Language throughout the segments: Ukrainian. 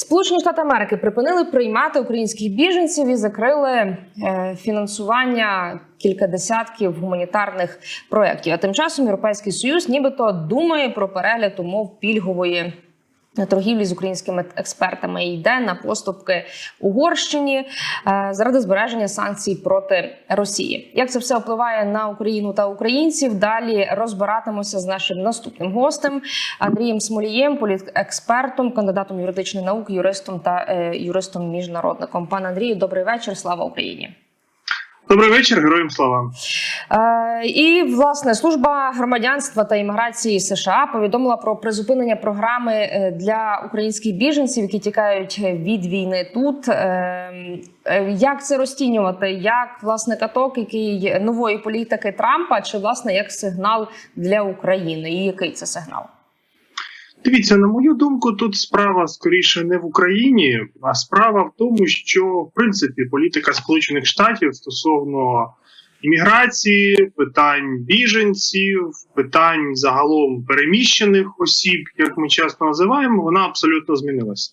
Сполучені Штати Америки припинили приймати українських біженців і закрили е, фінансування кілька десятків гуманітарних проєктів. А тим часом Європейський Союз нібито думає про перегляд умов пільгової. Торгівлі з українськими експертами йде на поступки Угорщині е, заради збереження санкцій проти Росії. Як це все впливає на Україну та українців? Далі розбиратимося з нашим наступним гостем Андрієм Смолієм, політекспертом, кандидатом юридичних наук, юристом та е, юристом міжнародником. Пане Андрію, добрий вечір. Слава Україні. Добрий вечір, героям слава. Е, і власне служба громадянства та імміграції США повідомила про призупинення програми е, для українських біженців, які тікають від війни тут. Е, е, Як це розцінювати? Як власне каток, який нової політики Трампа, чи власне як сигнал для України? І який це сигнал? Дивіться, на мою думку, тут справа скоріше не в Україні, а справа в тому, що в принципі політика Сполучених Штатів стосовно імміграції, питань біженців, питань загалом переміщених осіб, як ми часто називаємо, вона абсолютно змінилася.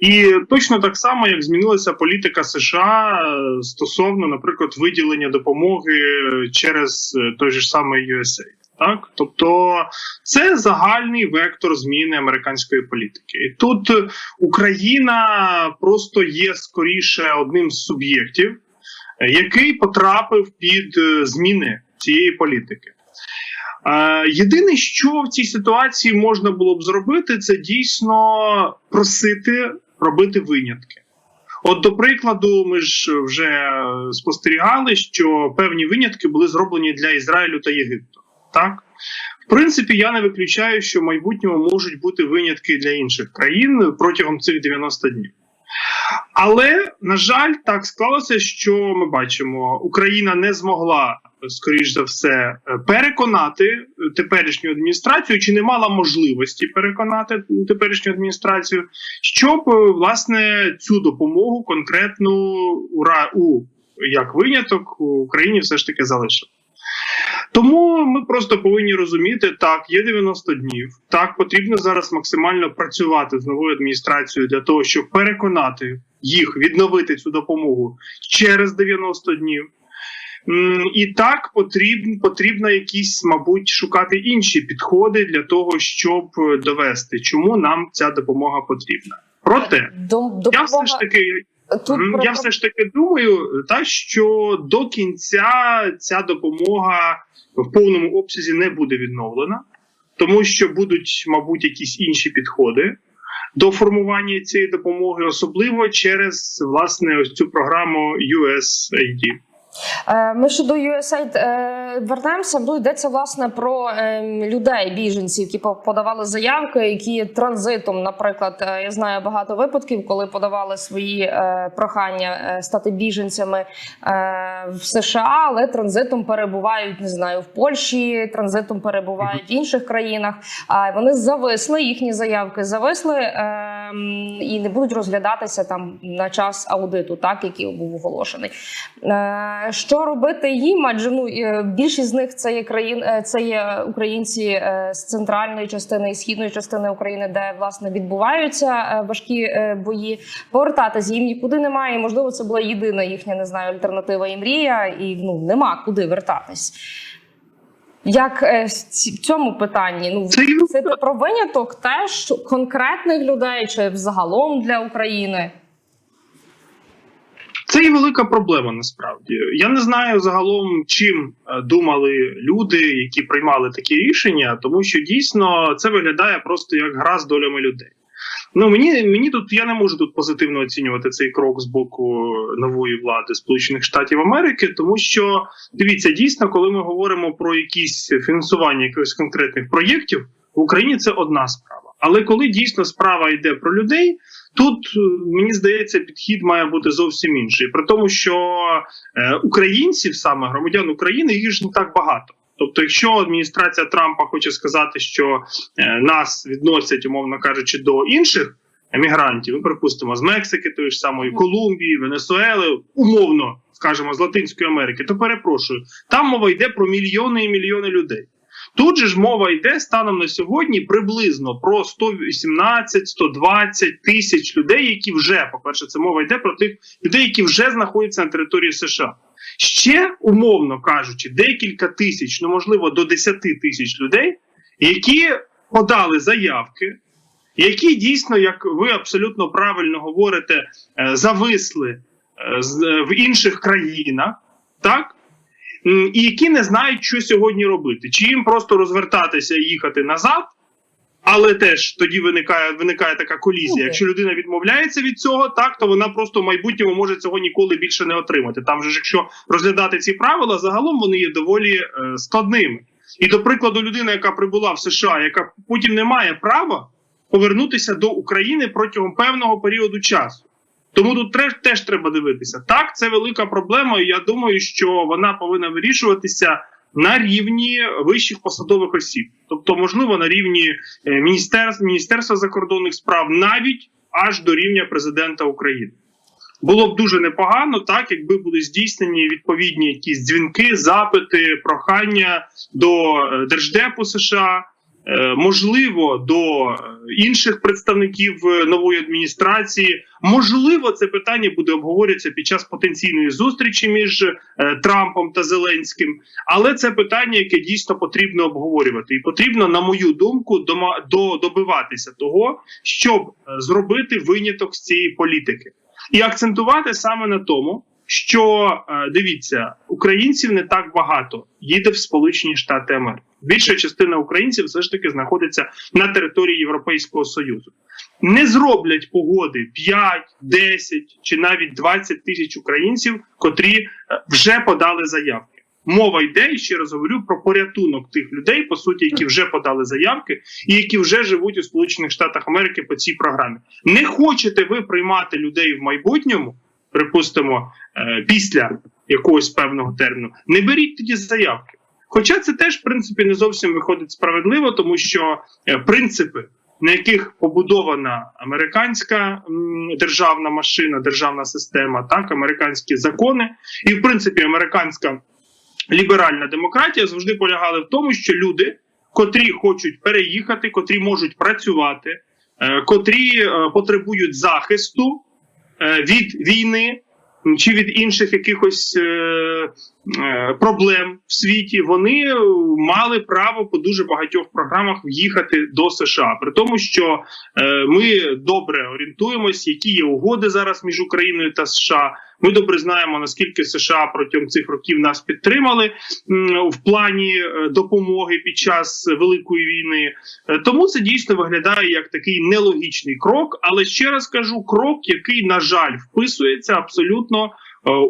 І точно так само, як змінилася політика США е, стосовно, наприклад, виділення допомоги через е, той же самий USAID. Так, тобто це загальний вектор зміни американської політики. І тут Україна просто є скоріше одним з суб'єктів, який потрапив під зміни цієї політики. Е, Єдине, що в цій ситуації можна було б зробити, це дійсно просити робити винятки. От, до прикладу, ми ж вже спостерігали, що певні винятки були зроблені для Ізраїлю та Єгипту. Так, в принципі, я не виключаю, що в майбутньому можуть бути винятки для інших країн протягом цих 90 днів. Але на жаль, так склалося, що ми бачимо, Україна не змогла, скоріш за все, переконати теперішню адміністрацію, чи не мала можливості переконати теперішню адміністрацію, щоб власне цю допомогу конкретну у як виняток Україні все ж таки залишили. Тому ми просто повинні розуміти, так, є 90 днів. Так, потрібно зараз максимально працювати з новою адміністрацією для того, щоб переконати їх відновити цю допомогу через 90 днів. І так потрібно потрібно якісь, мабуть, шукати інші підходи для того, щоб довести, чому нам ця допомога потрібна. Проте Допомога... я все ж таки. Тут я все ж таки думаю, та що до кінця ця допомога в повному обсязі не буде відновлена, тому що будуть, мабуть, якісь інші підходи до формування цієї допомоги, особливо через власне ось цю програму USAID. Ми щодо USAID вернемося. Ну йдеться власне про людей, біженців, які подавали заявки, які транзитом, наприклад, я знаю багато випадків, коли подавали свої прохання стати біженцями в США, але транзитом перебувають, не знаю, в Польщі, транзитом перебувають в інших країнах. А вони зависли, їхні заявки зависли і не будуть розглядатися там на час аудиту, так який був оголошений. Що робити їм? Адже ну більшість з них це є країн, це є українці з центральної частини і східної частини України, де власне відбуваються важкі бої. Повертатись їм нікуди немає. Можливо, це була єдина їхня не знаю альтернатива і мрія, і ну нема куди вертатись. Як в цьому питанні ну це про виняток теж конкретних людей чи взагалом для України? Це і велика проблема. Насправді я не знаю загалом, чим думали люди, які приймали такі рішення, тому що дійсно це виглядає просто як гра з долями людей. Ну мені мені тут я не можу тут позитивно оцінювати цей крок з боку нової влади Сполучених Штатів Америки, тому що дивіться, дійсно, коли ми говоримо про якісь фінансування якихось конкретних проєктів в Україні, це одна справа. Але коли дійсно справа йде про людей, тут мені здається, підхід має бути зовсім інший. При тому, що е, українців, саме громадян України, їх ж не так багато. Тобто, якщо адміністрація Трампа хоче сказати, що е, нас відносять, умовно кажучи, до інших емігрантів, ми припустимо з Мексики, тої ж самої Колумбії, Венесуели, умовно скажімо, з Латинської Америки, то перепрошую, там мова йде про мільйони і мільйони людей. Тут же ж мова йде станом на сьогодні приблизно про 118-120 тисяч людей, які вже, по-перше, це мова йде про тих людей, які вже знаходяться на території США. Ще, умовно кажучи, декілька тисяч, ну можливо, до 10 тисяч людей, які подали заявки, які дійсно, як ви абсолютно правильно говорите, е, зависли е, е, в інших країнах, так? І які не знають, що сьогодні робити. Чи їм просто розвертатися і їхати назад, але теж тоді виникає, виникає така колізія. Якщо людина відмовляється від цього, так то вона просто в майбутньому може цього ніколи більше не отримати. Там же ж, якщо розглядати ці правила, загалом вони є доволі е, складними. І до прикладу, людина, яка прибула в США, яка потім не має права повернутися до України протягом певного періоду часу. Тому тут теж, теж треба дивитися. Так, це велика проблема, і я думаю, що вона повинна вирішуватися на рівні вищих посадових осіб, тобто, можливо, на рівні е, міністерств, Міністерства закордонних справ, навіть аж до рівня президента України. Було б дуже непогано, так якби були здійснені відповідні якісь дзвінки, запити, прохання до е, держдепу США, можливо, до е, інших представників е, нової адміністрації. Можливо, це питання буде обговорюватися під час потенційної зустрічі між е, Трампом та Зеленським. Але це питання, яке дійсно потрібно обговорювати, і потрібно, на мою думку, до добиватися того, щоб е, зробити виняток з цієї політики, і акцентувати саме на тому. Що е, дивіться, українців не так багато їде в Сполучені Штати Америки. Більша частина українців все ж таки знаходиться на території Європейського Союзу. Не зроблять погоди 5, 10 чи навіть 20 тисяч українців, котрі е, вже подали заявки. Мова йде і ще раз говорю про порятунок тих людей, по суті, які вже подали заявки, і які вже живуть у Сполучених Штатах Америки по цій програмі. Не хочете ви приймати людей в майбутньому, припустимо, е, після якогось певного терміну, не беріть тоді заявки. Хоча це теж, в принципі, не зовсім виходить справедливо, тому що е, принципи, на яких побудована американська державна машина, державна система, так, американські закони, і в принципі американська ліберальна демократія завжди полягали в тому, що люди, котрі хочуть переїхати, котрі можуть працювати, е, котрі потребують захисту від війни чи від інших якихось е, е, проблем в світі, вони е, мали право по дуже багатьох програмах в'їхати до США. При тому, що е, ми добре орієнтуємось, які є угоди зараз між Україною та США. Ми добре знаємо наскільки США протягом цих років нас підтримали в плані е, допомоги під час великої війни. Е, Тому це дійсно виглядає як такий нелогічний крок. Але ще раз кажу, крок, який на жаль вписується абсолютно е,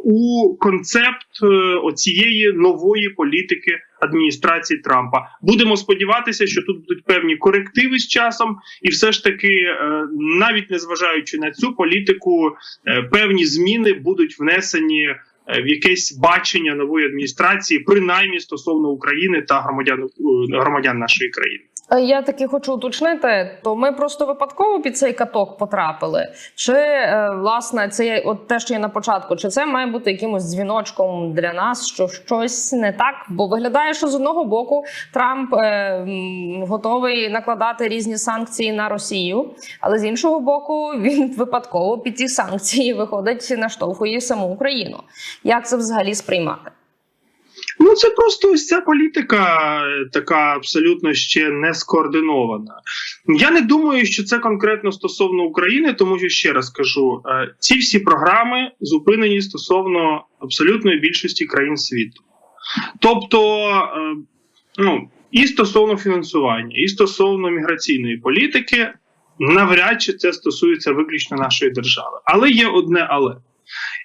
у концепт е, оцієї нової політики адміністрації Трампа. Будемо сподіватися, що тут будуть певні корективи з часом, і все ж таки, е, навіть незважаючи на цю політику, е, певні зміни будуть внесені. е, В якесь бачення нової адміністрації, принаймні стосовно України та громадян е, громадян нашої країни. Я таки хочу уточнити, то ми просто випадково під цей каток потрапили. Чи е, власне це от те, що є на початку, чи це має бути якимось дзвіночком для нас, що щось не так? Бо виглядає, що з одного боку Трамп е, готовий накладати різні санкції на Росію, але з іншого боку, він випадково під ці санкції виходить, наштовхує саму Україну. Як це взагалі сприймати? Ну, це просто ось ця політика е, така абсолютно ще не скоординована. Я не думаю, що це конкретно стосовно України, тому що ще раз кажу: е, ці всі програми зупинені стосовно абсолютної більшості країн світу. Тобто, е, ну, і стосовно фінансування, і стосовно міграційної політики, навряд чи це стосується виключно нашої держави. Але є одне але.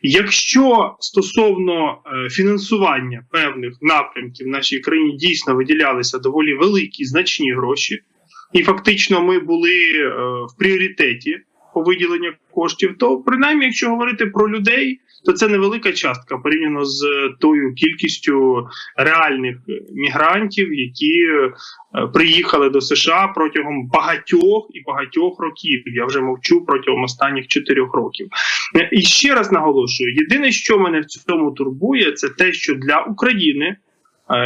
Якщо стосовно е, фінансування певних напрямків в нашій країні дійсно виділялися доволі великі значні гроші, і фактично ми були е, в пріоритеті по виділенню коштів, то принаймні, якщо говорити про людей, то це невелика частка порівняно з е, тою кількістю реальних е, мігрантів, які е, приїхали до США протягом багатьох і багатьох років. Я вже мовчу протягом останніх чотирьох років. І ще раз наголошую: єдине, що мене в цьому турбує, це те, що для України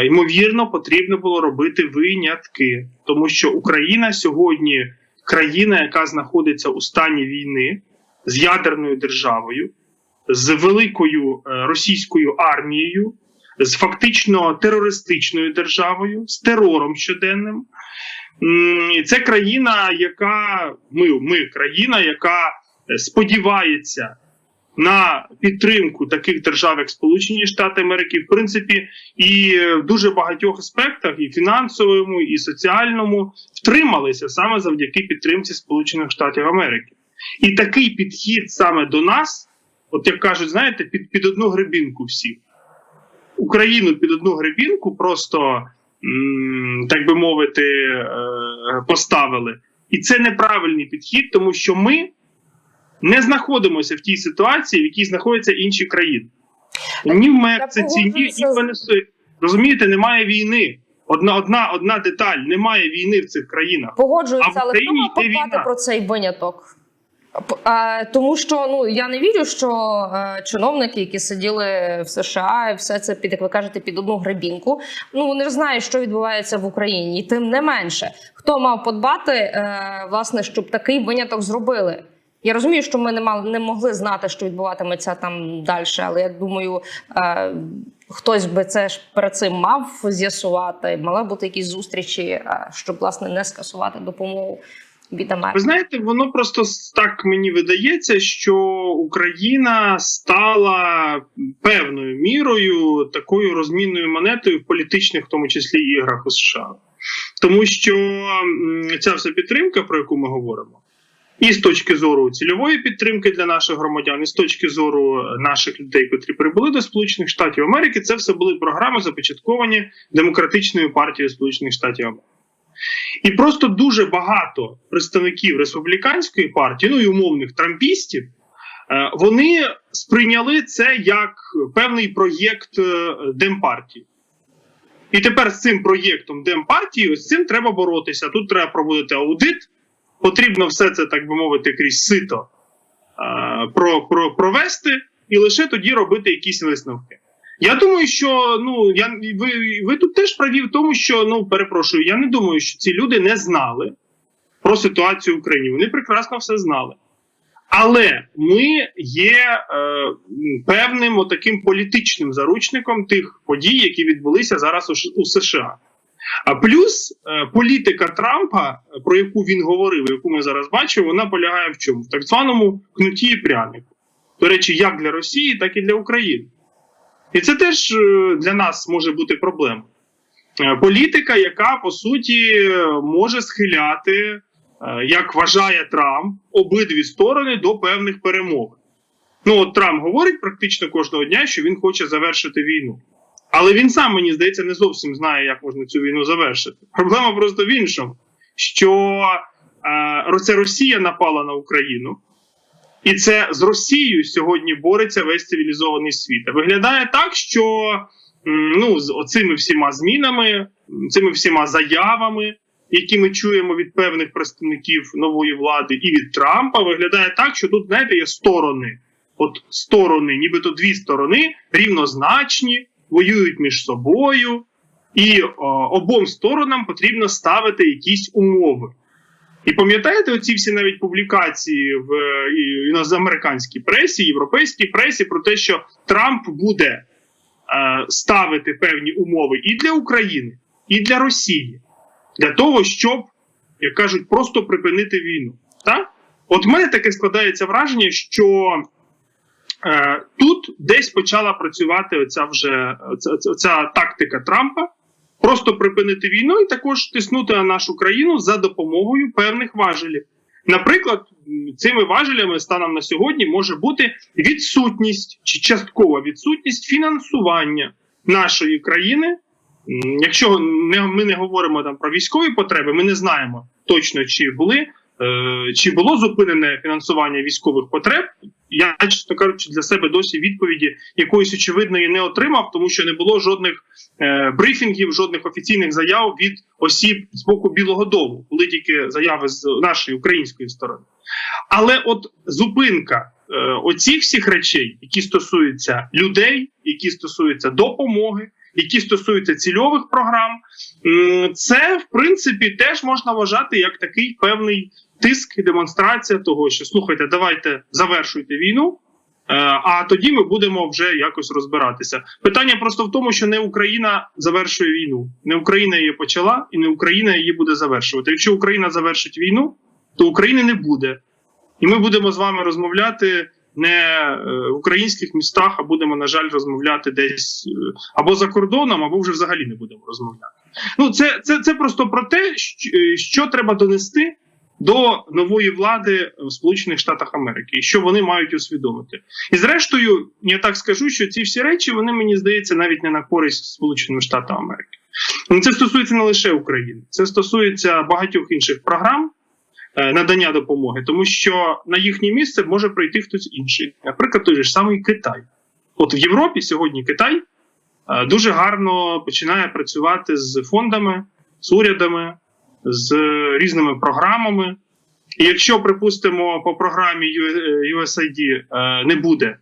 ймовірно, потрібно було робити винятки, тому що Україна сьогодні країна, яка знаходиться у стані війни з ядерною державою, з великою е, російською армією, з фактично терористичною державою, з терором щоденним. Це країна, яка ми, ми країна, яка е, сподівається на підтримку таких держав, як Сполучені Штати Америки, в принципі, і в дуже багатьох аспектах, і фінансовому, і соціальному, втрималися саме завдяки підтримці Сполучених Штатів Америки. І такий підхід саме до нас, от як кажуть, знаєте, під, під одну гребінку всіх. Україну під одну гребінку просто, так би мовити, е, поставили. І це неправильний підхід, тому що ми не знаходимося в тій ситуації, в якій знаходяться інші країни. Ні в Мексиці, ні, в Венесуелі. Розумієте, немає війни. Одна, одна, одна деталь: немає війни в цих країнах. В але хто йде подбати війна. про цей виняток? Тому що ну я не вірю, що е, чиновники, які сиділи в США, все це під як ви кажете, під одну гребінку. Ну вони ж знають, що відбувається в Україні, і тим не менше, хто мав подбати, е, власне, щоб такий виняток зробили. Я розумію, що ми не мали не могли знати, що відбуватиметься там далі, але я думаю, е, хтось би це ж перед цим мав з'ясувати. Мали бути якісь зустрічі, щоб власне не скасувати допомогу Америки. Ви знаєте, воно просто так мені видається, що Україна стала певною мірою такою розмінною монетою в політичних, в тому числі іграх у США, тому що ця вся підтримка, про яку ми говоримо. І з точки зору цільової підтримки для наших громадян, і з точки зору наших людей, котрі прибули до Сполучених Штатів Америки, це все були програми, започатковані демократичною партією Сполучених Штатів Америки. І просто дуже багато представників республіканської партії, ну і умовних трампістів, е, вони сприйняли це як певний проєкт е, Демпартії. І тепер з цим проєктом Демпартії, ось цим треба боротися. Тут треба проводити аудит. Потрібно все це, так би мовити, крізь сито е, про, про, провести, і лише тоді робити якісь висновки. Я думаю, що ну я ви, ви тут теж праві в тому, що ну перепрошую, я не думаю, що ці люди не знали про ситуацію в Україні. Вони прекрасно все знали. Але ми є е, певним отаким політичним заручником тих подій, які відбулися зараз у, у США. А плюс е, політика Трампа, про яку він говорив, яку ми зараз бачимо, вона полягає в чому? В так званому кнуті і прянику. До речі, як для Росії, так і для України. І це теж е, для нас може бути проблемою. Е, Політика, яка по суті може схиляти, е, як вважає Трамп, обидві сторони до певних перемог. Ну, от Трамп говорить практично кожного дня, що він хоче завершити війну. Але він сам, мені здається, не зовсім знає, як можна цю війну завершити. Проблема просто в іншому, що е, це Росія напала на Україну. І це з Росією сьогодні бореться весь цивілізований світ. Виглядає так, що ну, з оцими всіма змінами, цими всіма заявами, які ми чуємо від певних представників нової влади, і від Трампа, виглядає так, що тут, знаєте, є сторони. От сторони, нібито дві сторони, рівнозначні, воюють між собою, і о, обом сторонам потрібно ставити якісь умови. І пам'ятаєте оці всі навіть публікації в е, і- інозамериканській пресі, європейській пресі про те, що Трамп буде е, ставити певні умови і для України, і для Росії, для того, щоб, як кажуть, просто припинити війну. Так? От в мене таке складається враження, що е, тут десь почала працювати оця вже оця, оця тактика Трампа просто припинити війну і також тиснути на нашу країну за допомогою певних важелів. Наприклад, цими важелями станом на сьогодні може бути відсутність чи часткова відсутність фінансування нашої країни. Якщо ми не говоримо там про військові потреби, ми не знаємо точно, чи були. Е, Чи було зупинене фінансування військових потреб? Я, чесно кажучи, для себе досі відповіді якоїсь очевидної не отримав, тому що не було жодних е, брифінгів, жодних офіційних заяв від осіб з боку Білого Дому, були тільки заяви з нашої української сторони. Але от зупинка е, оцих всіх речей, які стосуються людей, які стосуються допомоги, які стосуються цільових програм. Це в принципі теж можна вважати як такий певний тиск і демонстрація того, що слухайте, давайте завершуйте війну. е, А тоді ми будемо вже якось розбиратися. Питання просто в тому, що не Україна завершує війну, не Україна її почала, і не Україна її буде завершувати. Якщо Україна завершить війну, то України не буде. І ми будемо з вами розмовляти не е, в українських містах, а будемо, на жаль, розмовляти десь е, або за кордоном, або вже взагалі не будемо розмовляти. Ну, це, це, це просто про те, що, що треба донести до нової влади в Сполучених Штатах Америки, і що вони мають усвідомити. І зрештою, я так скажу, що ці всі речі вони мені здається навіть не на користь Сполученим Штатам Америки. Ну, Це стосується не лише України, це стосується багатьох інших програм е, надання допомоги, тому що на їхнє місце може прийти хтось інший. Наприклад, той ж самий Китай. От в Європі сьогодні Китай е, дуже гарно починає працювати з фондами, з урядами, з різними програмами. І якщо, припустимо, по програмі USAID е, не буде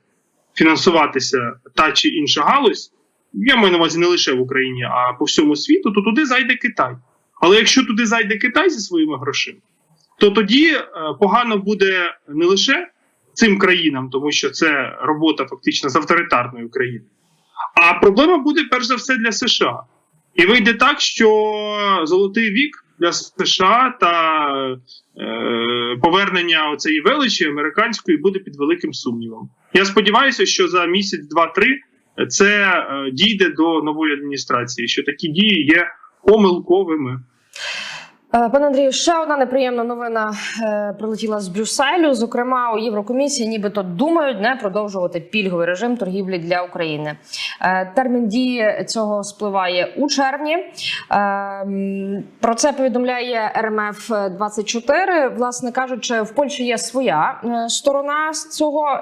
фінансуватися та чи інша галузь, я маю на увазі не лише в Україні, а по всьому світу, то туди зайде Китай. Але якщо туди зайде Китай зі своїми грошима, то тоді е, погано буде не лише цим країнам, тому що це робота фактично з авторитарної України, а проблема буде перш за все для США. І вийде так, що золотий вік для США та е, повернення цієї величі американської буде під великим сумнівом. Я сподіваюся, що за місяць, два-три це е, дійде до нової адміністрації, що такі дії є помилковими. Е, Пане Андрію, ще одна неприємна новина е, прилетіла з Брюсселю. Зокрема, у Єврокомісії нібито думають не продовжувати пільговий режим торгівлі для України. Е, термін дії цього спливає у червні. Про це повідомляє РМФ 24 Власне кажучи, в Польщі є своя сторона з цього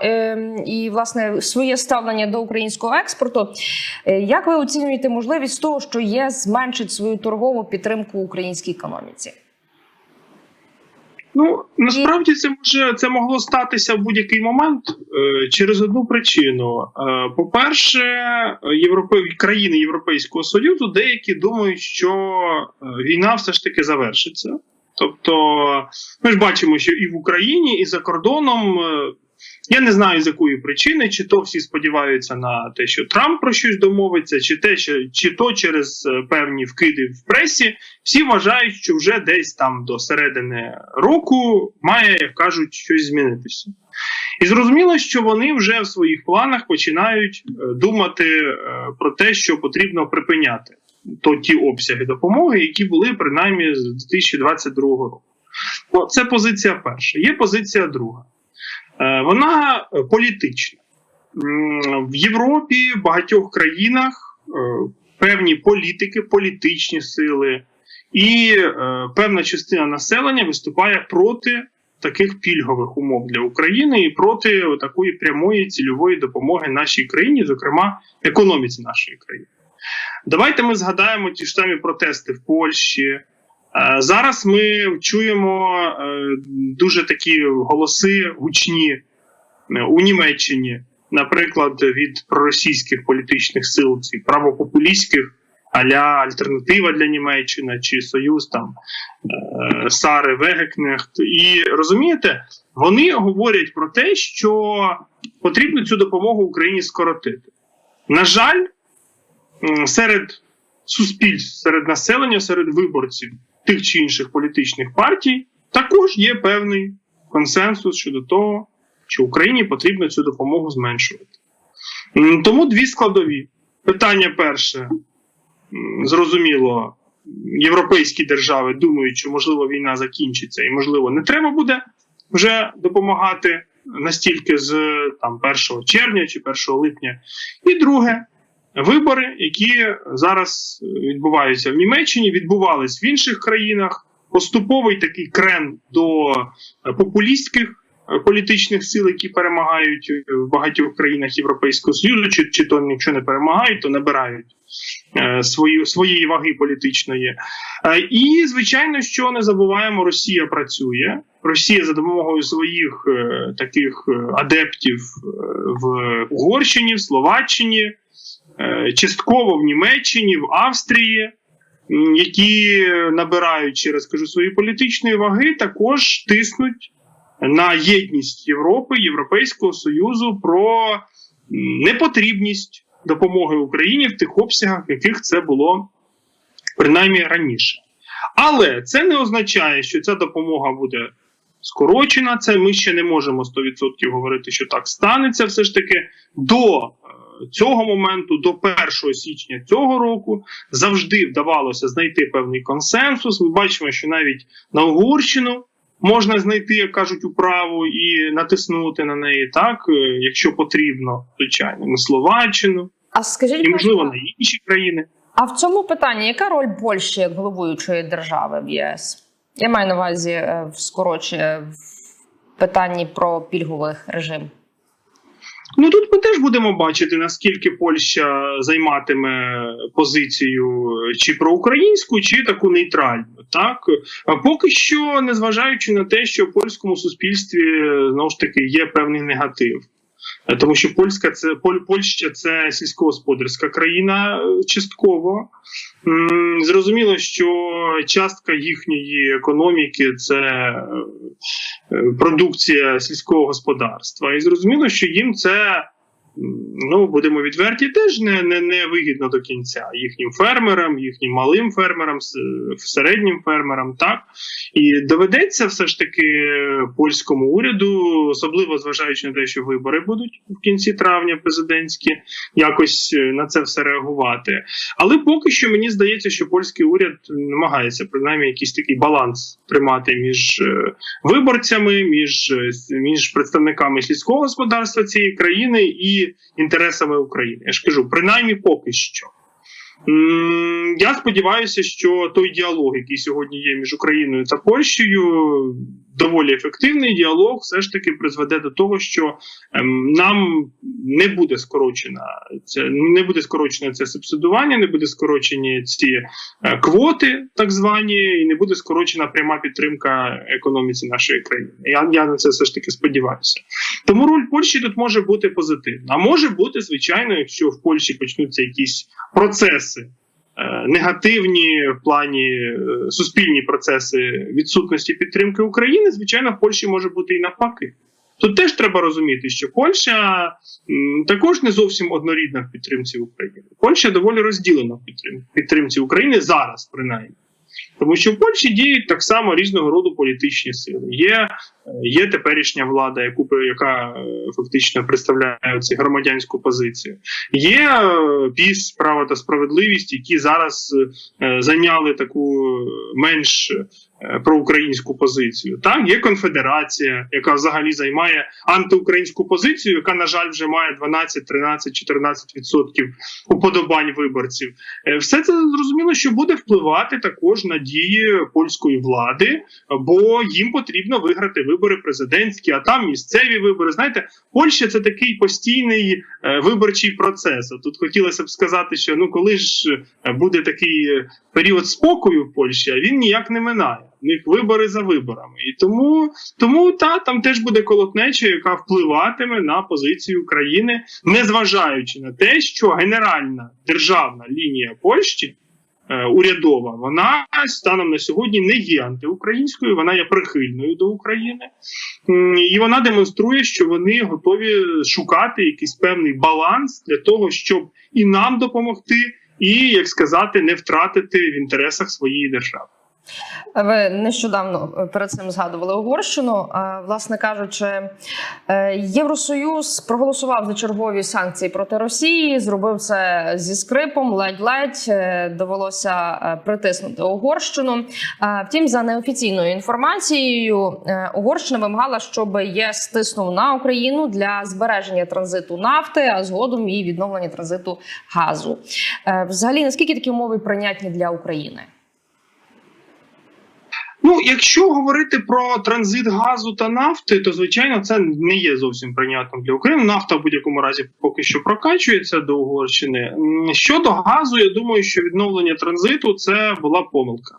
і власне своє ставлення до українського експорту. Як ви оцінюєте можливість того, що ЄС зменшить свою торгову підтримку українській економіці? Ну насправді це може це могло статися в будь-який момент е, через одну причину. Е, по-перше, європей, країни Європейського Союзу деякі думають, що е, війна все ж таки завершиться. Тобто, ми ж бачимо, що і в Україні, і за кордоном. Я не знаю з якої причини, чи то всі сподіваються на те, що Трамп про щось домовиться, чи те, що чи то через е, певні вкиди в пресі. Всі вважають, що вже десь там до середини року має, як кажуть, щось змінитися. І зрозуміло, що вони вже в своїх планах починають е, думати е, про те, що потрібно припиняти то ті обсяги допомоги, які були принаймні з 2022 року. О, Це позиція перша. Є позиція друга. Е, Вона політична. В Європі, в багатьох країнах е, певні політики, політичні сили і е, певна частина населення виступає проти таких пільгових умов для України і проти такої прямої цільової допомоги нашій країні, зокрема економіці нашої країни. Давайте ми згадаємо ті ж самі протести в Польщі. Е, Зараз ми чуємо е, дуже такі голоси гучні е, у Німеччині, наприклад, від проросійських політичних сил, ці правопопулістських, аля Альтернатива для Німеччини чи Союз там Сари Вегекнехт. І розумієте, вони говорять про те, що потрібно цю допомогу Україні скоротити. На жаль, серед суспільств, серед населення, серед виборців тих чи інших політичних партій також є певний консенсус щодо того, що Україні потрібно цю допомогу зменшувати. Тому дві складові. Питання перше, зрозуміло, європейські держави думають, що можливо війна закінчиться, і можливо не треба буде вже допомагати настільки з там 1 червня чи 1 липня. І друге, вибори, які зараз відбуваються в Німеччині, відбувались в інших країнах. Поступовий такий крен до е, популістських е, політичних сил, які перемагають е, в багатьох країнах Європейського Союзу, чи, чи то якщо не перемагають, то набирають е, свої, своєї ваги політичної. Е, і звичайно, що не забуваємо, Росія працює. Росія за допомогою своїх е, таких е, адептів е, в Угорщині, в Словаччині. Е, частково в Німеччині, в Австрії, які набирають, ще раз кажу, свої політичної ваги, також тиснуть на єдність Європи, Європейського Союзу про непотрібність допомоги Україні в тих обсягах, яких це було принаймні раніше. Але це не означає, що ця допомога буде скорочена. Це ми ще не можемо 100% говорити, що так станеться. Все ж таки до е, цього моменту, до 1 січня цього року, завжди вдавалося знайти певний консенсус. Ми бачимо, що навіть на Угорщину. Можна знайти, як кажуть, управу і натиснути на неї так, е, якщо потрібно, звичайно, на Словаччину А скажіть, і можливо на інші країни. а в цьому питанні яка роль Польщі як головуючої держави в ЄС? Я маю на увазі е, в скороч е, в питанні про пільговий режим. Ну тут ми теж будемо бачити, наскільки Польща займатиме позицію чи проукраїнську, чи таку нейтральну. Так А поки що, незважаючи на те, що в польському суспільстві знову ж таки є певний негатив. Тому що Польська це Поль, Польща це сільськогосподарська країна е, частково. Зрозуміло, що частка їхньої економіки це е, продукція сільського господарства. І зрозуміло, що їм це. Ну, будемо відверті, теж не, не, не вигідно до кінця їхнім фермерам, їхнім малим фермерам, середнім фермерам, так і доведеться все ж таки польському уряду, особливо зважаючи на те, що вибори будуть в кінці травня президентські, якось е, на це все реагувати. Але поки що мені здається, що польський уряд намагається принаймні якийсь такий баланс тримати між е, виборцями, між, е, між представниками сільського господарства цієї країни і інтересами України. Я ж кажу, принаймні поки що. Я сподіваюся, що той діалог, який сьогодні є між Україною та Польщею, доволі ефективний діалог, все ж таки призведе до того, що ем, нам не буде скорочена це, не буде скорочено це субсидування, не буде скорочені ці е, квоти, так звані, і не буде скорочена пряма підтримка економіці нашої країни. Я, я на це все ж таки сподіваюся. Тому роль Польщі тут може бути позитивна. А може бути, звичайно, якщо в Польщі почнуться якісь процеси. Е, Негативні в плані е, суспільні процеси відсутності підтримки України, звичайно, в Польщі може бути і навпаки. Тут теж треба розуміти, що Польща також не зовсім однорідна в підтримці України. Польща доволі розділена в підтрим- підтримці України зараз, принаймні. Тому що в Польщі діють так само різного роду політичні сили. Є, е, є теперішня влада, яку яка е, фактично представляє цю громадянську позицію. Є е, піс, право та справедливість, які зараз зайняли таку менш проукраїнську позицію. Так, є конфедерація, яка взагалі займає антиукраїнську позицію, яка, на жаль, вже має 12, 13, 14 відсотків уподобань виборців. Е, Все це зрозуміло, що буде впливати також на дії польської влади, бо їм потрібно виграти вибори президентські, а там місцеві вибори. Знаєте, Польща це такий постійний е, виборчий процес. Тут хотілося б сказати, що ну коли ж е, буде такий е, період спокою в Польщі, він ніяк не минає. В них вибори за виборами, і тому, тому та там теж буде колотнеча, яка впливатиме на позицію країни, незважаючи на те, що генеральна державна лінія Польщі. е, Урядова, вона станом на сьогодні не є антиукраїнською, вона є прихильною до України, і вона демонструє, що вони готові шукати якийсь певний баланс для того, щоб і нам допомогти, і як сказати, не втратити в інтересах своєї держави. Ви нещодавно е, перед цим згадували Угорщину. Власне кажучи, е, Євросоюз проголосував за чергові санкції проти Росії. Зробив це зі скрипом, ледь-ледь е, довелося притиснути Угорщину. Втім, за неофіційною інформацією, Угорщина вимагала, щоб ЄС стиснув на Україну для збереження транзиту нафти, а згодом і відновлення транзиту газу. Взагалі, наскільки такі умови прийнятні для України? Ну, якщо говорити про транзит газу та нафти, то звичайно це не є зовсім прийнятним для України. Нафта в будь-якому разі поки що прокачується до Угорщини. Щодо газу, я думаю, що відновлення транзиту це була помилка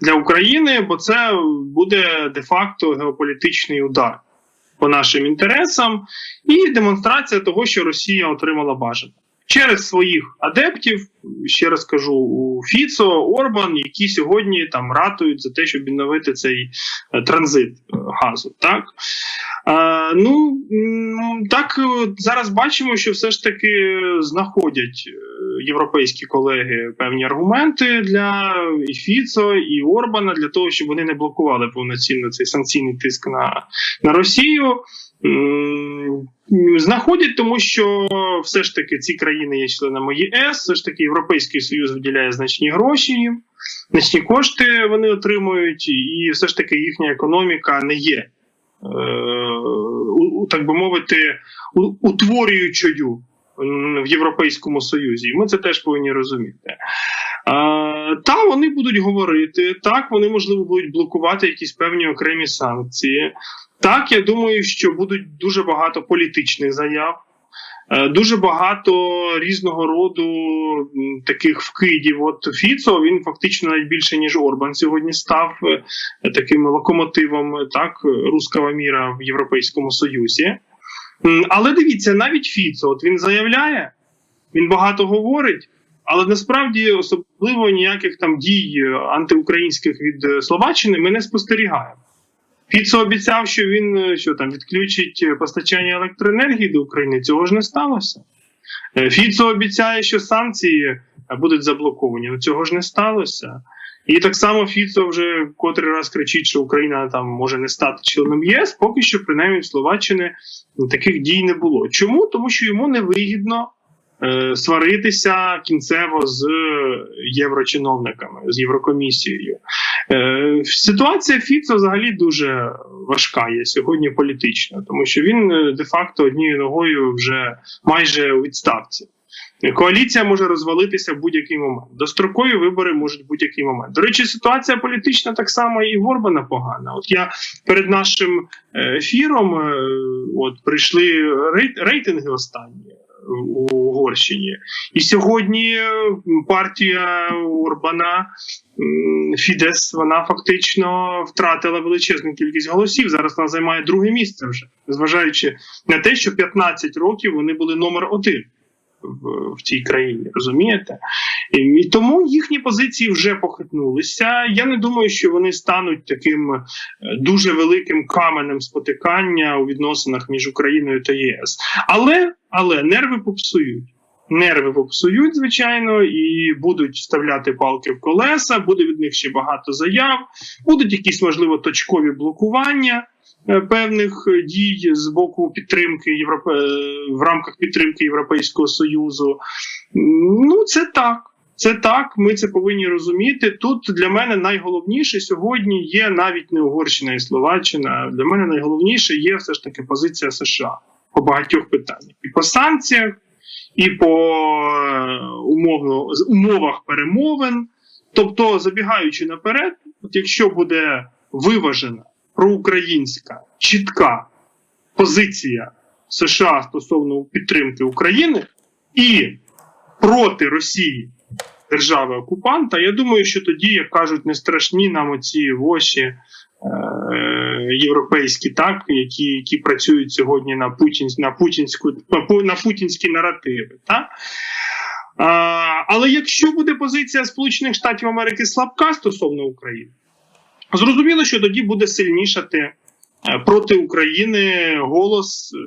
для України, бо це буде де-факто геополітичний удар по нашим інтересам і демонстрація того, що Росія отримала бажане. Через своїх адептів, ще раз кажу, Фіцо, Орбан, які сьогодні там ратують за те, щоб відновити цей е, транзит е, газу. Так е, ну так зараз бачимо, що все ж таки знаходять е, європейські колеги певні аргументи для і Фіцо і Орбана для того, щоб вони не блокували повноцінно цей санкційний тиск на, на Росію. Знаходять, тому що все ж таки ці країни є членами ЄС, все ж таки Європейський Союз виділяє значні гроші їм, значні кошти вони отримують, і все ж таки їхня економіка не є, е, так би мовити, утворюючою в Європейському Союзі. І ми це теж повинні розуміти. Та вони будуть говорити, так вони можливо будуть блокувати якісь певні окремі санкції. Так, я думаю, що будуть дуже багато політичних заяв, е, дуже багато різного роду таких вкидів. От Фіцо він фактично навіть більше ніж Орбан сьогодні став е, таким локомотивом так руского міра в Європейському Союзі. Але дивіться, навіть Фіцо, от він заявляє, він багато говорить. Але насправді особливо ніяких там дій е, антиукраїнських від е, Словаччини ми не спостерігаємо. Фіцо обіцяв, що він е, що там відключить постачання електроенергії до України. Цього ж не сталося. Фіцо обіцяє, що санкції будуть заблоковані. Ну цього ж не сталося. І так само Фіцо вже котрий раз кричить, що Україна там може не стати членом єС. Поки що, принаймні, в Словаччини таких дій не було. Чому? Тому що йому невигідно е, сваритися кінцево з єврочиновниками, з Єврокомісією. Е, Ситуація Фіцо взагалі дуже важка є сьогодні політично, тому що він е, де-факто однією ногою вже майже у відставці. Коаліція може розвалитися в будь-який момент. Дострокові вибори можуть будь-який момент. До речі, ситуація політична так само і в Орбана погана. От я перед нашим е, ефіром е, от прийшли рейтинги останні у Угорщині. І сьогодні е, партія Орбана Фідес вона фактично втратила величезну кількість голосів. Зараз вона займає друге місце вже, зважаючи на те, що 15 років вони були номер один в, в цій країні, розумієте? І, і тому їхні позиції вже похитнулися. Я не думаю, що вони стануть таким е, дуже великим каменем спотикання у відносинах між Україною та ЄС. Але, але нерви попсують. Нерви попсують, звичайно, і будуть вставляти палки в колеса, буде від них ще багато заяв, будуть якісь, можливо, точкові блокування певних е, дій з боку підтримки Європе... е, в рамках підтримки Європейського Союзу. Ну, це так. Це так, ми це повинні розуміти. Тут для мене найголовніше сьогодні є навіть не Угорщина і Словаччина. Для мене найголовніше є все ж таки позиція США по багатьох питаннях і по санкціях, і по е, умовно умовах перемовин. Тобто, забігаючи наперед, от якщо буде виважена проукраїнська чітка позиція США стосовно підтримки України і проти Росії держави окупанта, я думаю, що тоді, як кажуть, не страшні нам оці воші е, європейські, так які, які працюють сьогодні на путін, на путінську на путінські наративи. Так? А, але якщо буде позиція Сполучених Штатів Америки слабка стосовно України, зрозуміло, що тоді буде сильнішати е, проти України голос е,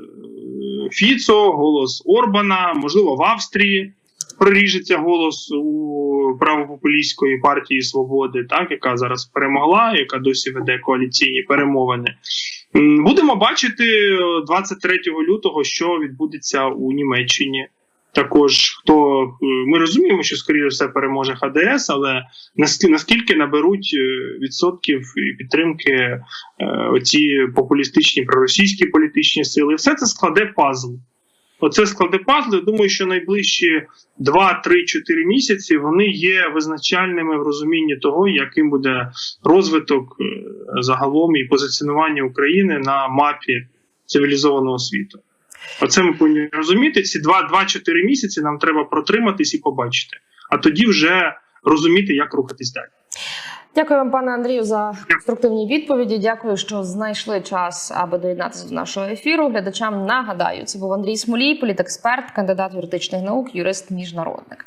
Фіцо, голос Орбана, можливо, в Австрії проріжеться голос у правопопулістської партії Свободи, так яка зараз перемогла, яка досі веде коаліційні перемовини. Будемо бачити е, 23 лютого, що відбудеться у Німеччині. Також хто е, ми розуміємо, що скоріше все переможе ХДС, але наскільки, наберуть е, відсотків і підтримки е, оці популістичні проросійські політичні сили, все це складе пазл. Оце складе пазл. Я думаю, що найближчі 2, 3, 4 місяці вони є визначальними в розумінні того, яким буде розвиток загалом і позиціонування України на мапі цивілізованого світу. Оце ми повинні розуміти. Ці 2-4 місяці нам треба протриматись і побачити, а тоді вже розуміти, як рухатись далі. Дякую вам, пане Андрію, за конструктивні відповіді. Дякую, що знайшли час, аби доєднатися до нашого ефіру. Глядачам нагадаю, це був Андрій Смолій, політексперт, кандидат юридичних наук, юрист міжнародник.